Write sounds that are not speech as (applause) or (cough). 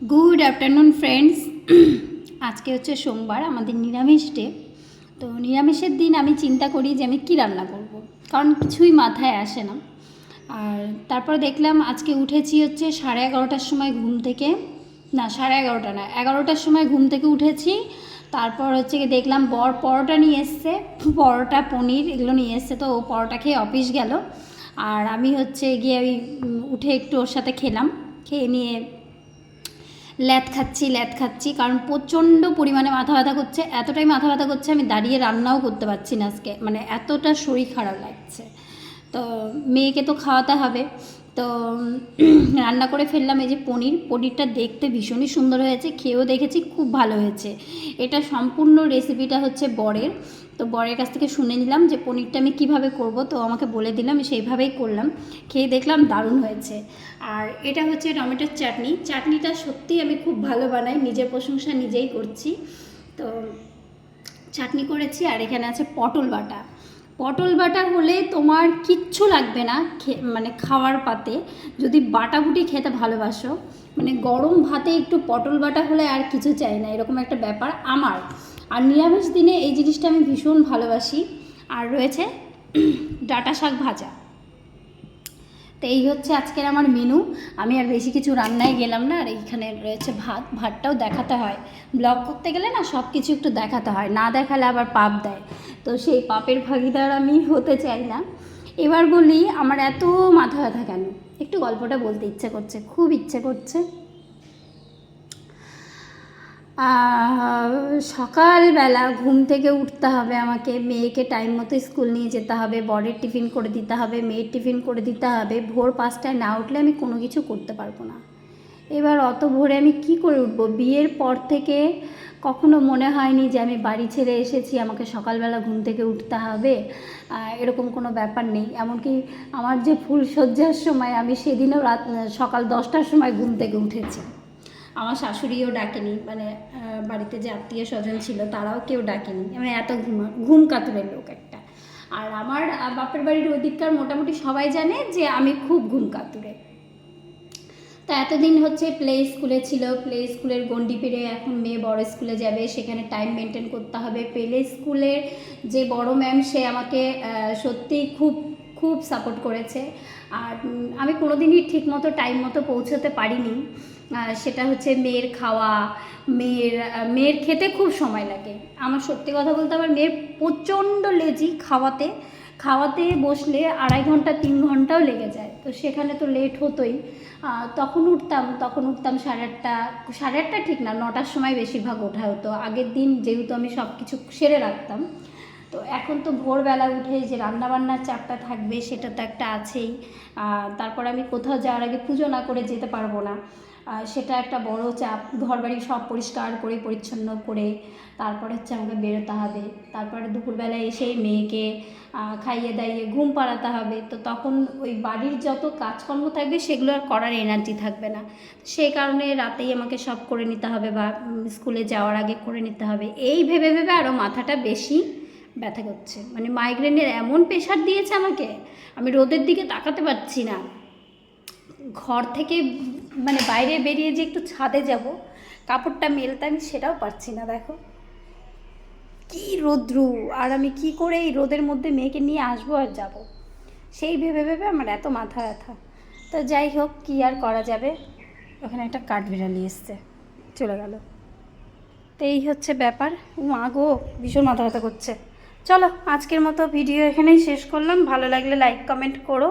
Good afternoon friends আজকে হচ্ছে সোমবার, আমাদের নিরামিষ ডে তো নিরামিষের দিন আমি চিন্তা করি যে আমি কী রান্না করব। কারণ কিছুই মাথায় আসে না। আর তারপর দেখলাম আজকে উঠেছি হচ্ছে সাড়ে এগারোটার সময় ঘুম থেকে। না, সাড়ে এগারোটা না, এগারোটার সময় ঘুম থেকে উঠেছি। তারপর হচ্ছে কি দেখলাম বর পরোটা নিয়ে এসছে, পরোটা পনির এগুলো নিয়ে এসছে, তো ও পরোটা খেয়ে অফিস গেল। আর আমি হচ্ছে গিয়ে ওই, উঠে একটু ওর সাথে খেলাম, খেয়ে নিয়ে ল্যাদ খাচ্ছি ল্যাদ খাচ্ছি। কারণ প্রচণ্ড পরিমাণে মাথা ব্যথা করছে। এতটাই মাথা ব্যথা করছে আমি দাঁড়িয়ে রান্নাও করতে পারছি না আজকে। মানে এতটা শরীর খারাপ লাগছে। তো মেয়েকে তো খাওয়াতে হবে। তো (clears throat) রান্না করে ফেললাম এই যে পনির। পনিরটা দেখতে ভীষণই সুন্দর হয়েছে, খেয়েও দেখেছি, খুব ভালো হয়েছে। এটা সম্পূর্ণ রেসিপিটা হচ্ছে বরের। তো বরের কাছ থেকে শুনে নিলাম যে পনিরটা আমি কীভাবে করব। তো আমাকে বলে দিলাম সেইভাবেই করলাম। খেয়ে দেখলাম দারুণ হয়েছে। আর এটা হচ্ছে টমেটোর চাটনি। চাটনিটা সত্যিই আমি খুব ভালো বানাই, নিজের প্রশংসা নিজেই করছি। তো চাটনি করেছি আর এখানে আছে পটল বাটা। পটল বাটা হলে তোমার কিচ্ছু লাগবে না মানে খাওয়ার পাতে। যদি বাটাবুটি খেতে ভালোবাসো মানে গরম ভাতে একটু পটল বাটা হলে আর কিছু চাই না, এরকম একটা ব্যাপার আমার। আর নিরামিষ দিনে এই জিনিসটা আমি ভীষণ ভালোবাসি। আর রয়েছে (clears throat) ডাটা শাক ভাজা। তো এই হচ্ছে আজকের আমার মেনু আমি আর বেশি কিছু রান্নায় গেলাম না, আর এইখানে রয়েছে ভাত। ভাতটাও দেখাতে হয়। ব্লগ করতে গেলে না সব কিছু একটু দেখাতে হয়, না দেখালে আবার পাপ দেয়। তো সেই পাপের ভাগিদার আমি হতে চাই না। এবার বলি, আমার এত মাথা ব্যথা কেন? একটু গল্পটা বলতে ইচ্ছে করছে, খুব ইচ্ছে করছে। সকালবেলা ঘুম থেকে উঠতে হবে, আমাকে মেয়েকে টাইম মতো স্কুল নিয়ে যেতে হবে, বরের টিফিন করে দিতে হবে, মেয়ের টিফিন করে দিতে হবে, ভোর পাঁচটায় না উঠলে আমি কোনো কিছু করতে পারব না। এবার অত ভোরে আমি কি করে উঠবো? বিয়ের পর থেকে কখনো মনে হয়নি যে আমি বাড়ি ছেড়ে এসেছি, আমাকে সকালবেলা ঘুম থেকে উঠতে হবে এরকম কোনো ব্যাপার নেই। এমনকি আমার যে ফুল সজ্জার সময় আমি সেদিনও রাত, সকাল দশটার সময় ঘুম থেকে উঠেছি। আমার শাশুড়িও ডাকেনি মানে বাড়িতে যে আত্মীয় স্বজন ছিল তারাও কেউ ডাকেনি। মানে এত ঘুমা ঘুম কাতুরের লোক একটা। আর আমার বাপের বাড়ির ওদিককার মোটামুটি সবাই জানে যে আমি খুব ঘুম কাতুরে। তা এতদিন হচ্ছে প্লে স্কুলে ছিল প্লে স্কুলের গন্ডি পেরে এখন মেয়ে বড় স্কুলে যাবে সেখানে টাইম মেনটেন করতে হবে। প্লে স্কুলের যে বড় ম্যাম সে আমাকে আহ, সত্যিই খুব খুব সাপোর্ট করেছে। আর আমি কোনোদিনই ঠিক মতো টাইম মতো পৌঁছতে পারিনি। সেটা হচ্ছে মেয়ের খাওয়া, মেয়ের মেয়ের খেতে খুব সময় লাগে। আমার সত্যি কথা বলতে আমার মেয়ের প্রচণ্ড লেজি খাওয়াতে। খাওয়াতে বসলে আড়াই ঘণ্টা, তিন ঘন্টাও লেগে যায়। তো সেখানে তো লেট হতোই। তখন উঠতাম তখন উঠতাম সাড়ে আটটা সাড়ে আটটা ঠিক না, নটার সময় বেশিরভাগ ওঠা হতো। আগের দিন যেহেতু আমি সব কিছু সেরে রাখতাম তো এখন তো ভোরবেলা উঠে যে রান্নাবান্নার চাপটা থাকবে সেটা তো একটা আছেই। তারপর আমি কোথাও যাওয়ার আগে পুজো না করে যেতে পারব না। সেটা একটা বড় চাপ। ঘরবাড়ি সব পরিষ্কার করে, পরিচ্ছন্ন করে তারপর হচ্ছে আমাকে বেরোতে হবে। তারপরে দুপুরবেলা এসেই মেয়েকে খাইয়ে দাইয়ে ঘুম পাড়াতে হবে। তো তখন ওই বাড়ির যত কাজকর্ম থাকবে সেগুলো আর করার এনার্জি থাকবে না। সেই কারণে রাতেই আমাকে সব করে নিতে হবে বা স্কুলে যাওয়ার আগে করে নিতে হবে। এই ভেবে ভেবে আরও মাথাটা বেশি ব্যথা করছে। মানে মাইগ্রেনের এমন প্রেশার দিয়েছে আমাকে, আমি রোদের দিকে তাকাতে পারছি না। ঘর থেকে মানে বাইরে বেরিয়ে যে একটু ছাদে যাব, কাপড়টা মেলতে আমি সেটাও পারছি না, দেখো। কি রোদ্রু, আর আমি কি করে এই রোদের মধ্যে মেয়েকে নিয়ে আসব আর যাব? সেই ভেবে ভেবে আমার এত মাথা ব্যথা। তো যাই হোক, কী আর করা যাবে? ওখানে একটা কাঠবিড়ালি এসছে, চলে গেল। তো এই হচ্ছে ব্যাপার। ও মা গো, ভীষণ মাথা ব্যথা করছে। চলো আজকের মতো ভিডিও এখানেই শেষ করলাম। ভালো লাগলে লাইক কমেন্ট করো।